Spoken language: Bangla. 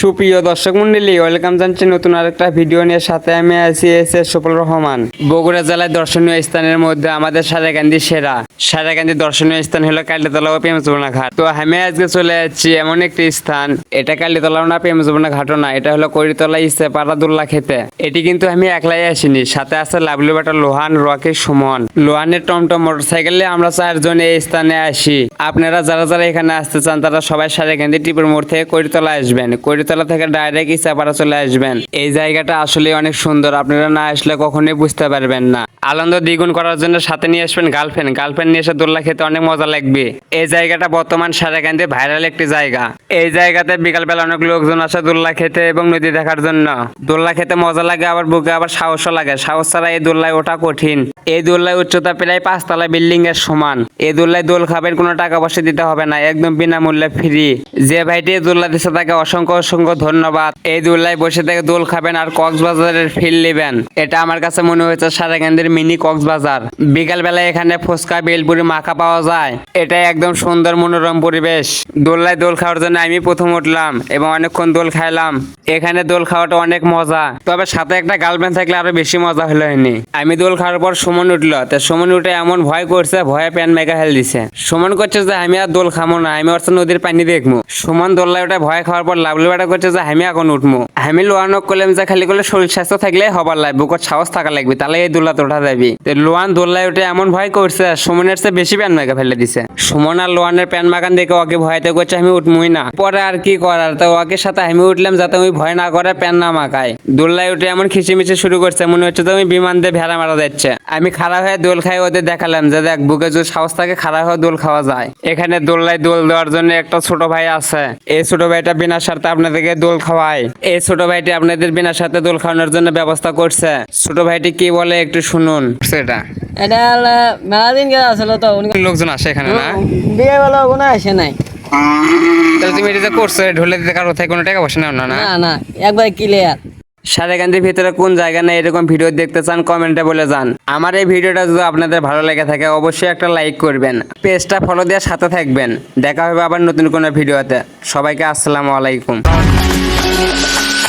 সুপ্রিয় দর্শক মন্ডলী, ওয়েলকাম জানছি নতুন আরেকটা ভিডিও নিয়ে। সাথে আমি আছি এস এস সফল রহমান। বগুড়া জেলায় দর্শনীয় স্থানের মধ্যে আমাদের সারাকান্দি সেরা। সারাকান্দি দর্শনীয় স্থান হলো কালীতলা ও প্রেমজবনা ঘাট। তো আমি আজকে চলে যাচ্ছি এমন একটি স্থান। এটা কালীতলাও না প্রেমজবনা ঘাটও না, এটা হলো করিতলা ইসে পারাদুল্লা খেতে। এটি কিন্তু আমি একলাই আসিনি, সাথে আছে লাভলু বাটা লোহান, রকি, সুমন। লোহানের টমটম মোটরসাইকেলে আমরা চারজন এই স্থানে আসি। আপনারা যারা যারা এখানে আসতে চান, তারা সবাই সারেকান্দি টিপুর মোড় থেকে করিতলা আসবেন। করিতলা থেকে ডাইরেক্ট ইসাপাড়া চলে আসবেন। এই জায়গাটা আসলে অনেক সুন্দর, আপনারা না আসলে কখনোই বুঝতে পারবেন না। আনন্দ দ্বিগুণ করার জন্য সাথে নিয়ে আসবেন গার্লফ্রেন্ড গার্লফ্রেন্ড নিয়ে এসে দোল্লা খেতে অনেক মজা লাগবে। এই জায়গাটা বর্তমান সারেকান্দি ভাইরাল একটি জায়গা। এই জায়গাতে বিকালবেলা অনেক লোকজন আসে দোল্লা খেতে এবং নদী দেখার জন্য। দোল্লা খেতে মজা লাগে, আবার বুকে আবার সাহসও লাগে। সাহস ছাড়া এই দোল্লায় ওঠা কঠিন। এই দোল্লায় উচ্চতা প্রায় পাঁচতলা বিল্ডিং এর সমান। এই দোল্লায় দোল খাবেন, কোনো টাকা পয়সা দিতে হবে না, একদম বিনামূল্যে ফ্রি যে ভাইটি দোল্লা দিচ্ছে তাকে অসংখ্য অসংখ্য ধন্যবাদ। এই দোল্লায় বসে থেকে দোল খাবেন আর কক্সবাজারের ফিল নেবেন। এটা আমার কাছে মনে হয়েছে সারাকান্দির মিনি কক্সবাজার। বিকাল বেলায় এখানে ফুচকা, বেলপুরি, মাখা পাওয়া যায়। এটা একদম সুন্দর মনোরম পরিবেশ। দোল্লায় দোল খাওয়ার জন্য আমি প্রথম উঠলাম এবং অনেকক্ষণ দোল খাইলাম। এখানে দোল খাওয়াটা অনেক মজা। তবে সাথে একটা গার্লফ্রেন্ড থাকলে আরও বেশি মজা হলো হয়নি আমি দোল খাওয়ার পর সুমন উঠল। তো সুমন উঠে এমন ভয় করছে, ভয়ে প্যান মেগা হেল দিছে। সুমন করছে যে, আমি আর দোল খামো না, আমি ওর সাথে নদীর পানি দেখব। সুমন দোল্লায় ওটা ভয় খাওয়ার পর লাভলু বেটা করছে যে আমি এখন উঠবো আমি লোয়ানক করলাম যে খালি করলে শরীর স্বাস্থ্য থাকলে হবার লাগবে বুকর সাহস থাকা লাগবে তাহলে এই দোল্লাতে ওঠা যাবি। লোয়ান দোল্লায় উঠে, এমন ভয় করছে সুমনের চেয়ে বেশি প্যান মেগা ফেলে দিছে। সুমন আর লোয়ানের প্যান মাগান দেখে ওকে ভয়তে করছে আমি উঠমুই না। পরে আর কি করার তো ওকে সাথে আমি উঠলাম যাতে ওই ভয় না করে প্যান না মাখায় দোল্লায় উঠে, এমন খিচিমিচি শুরু করছে মনে হচ্ছে তো আমি বিমান দিয়ে ভেড়া মারা যাচ্ছে। আমি খাড়া হয়ে দোল খাই ওদের দেখালাম যে দেখ, বুকে যদি সাহস থাকে খাড়া হয়ে দোল খাওয়া যায়। এখানে দোল্লায় দোল দেওয়ার জন্য একটা ছোট ভাই আছে। এই ছোট ভাইটা বিনা স্বার্থে আপনাদেরকে দোল খাওয়ায়। এই ছোট ভাইটি আপনাদের বিনা স্বার্থে দোল খাওয়ানোর জন্য ব্যবস্থা করছে। ছোট ভাইটি কি বলে একটু শুনুন। সেটা। এটা মেলা দিন গেছে আসলে তো লোকজন আসে এখানে না? বিয়ে বেলা কোনো আসে নাই। তাহলে তুমি এটা করছ ঢোলে দিতে কারও থেকে কোনো টাকা পয়সা নেও না না? না না একবার ক্লিয়ার সারেকান্দির ভিতরে কোন জায়গা নেই এরকম ভিডিও দেখতে চান কমেন্টে বলে যান। আমার এই ভিডিওটা যদি আপনাদের ভালো লেগে থাকে অবশ্যই একটা লাইক করবেন। পেজটা ফলো দেওয়ার সাথে থাকবেন। দেখা হবে আবার নতুন কোনো ভিডিওতে। সবাইকে আসসালামু আলাইকুম। Thank you.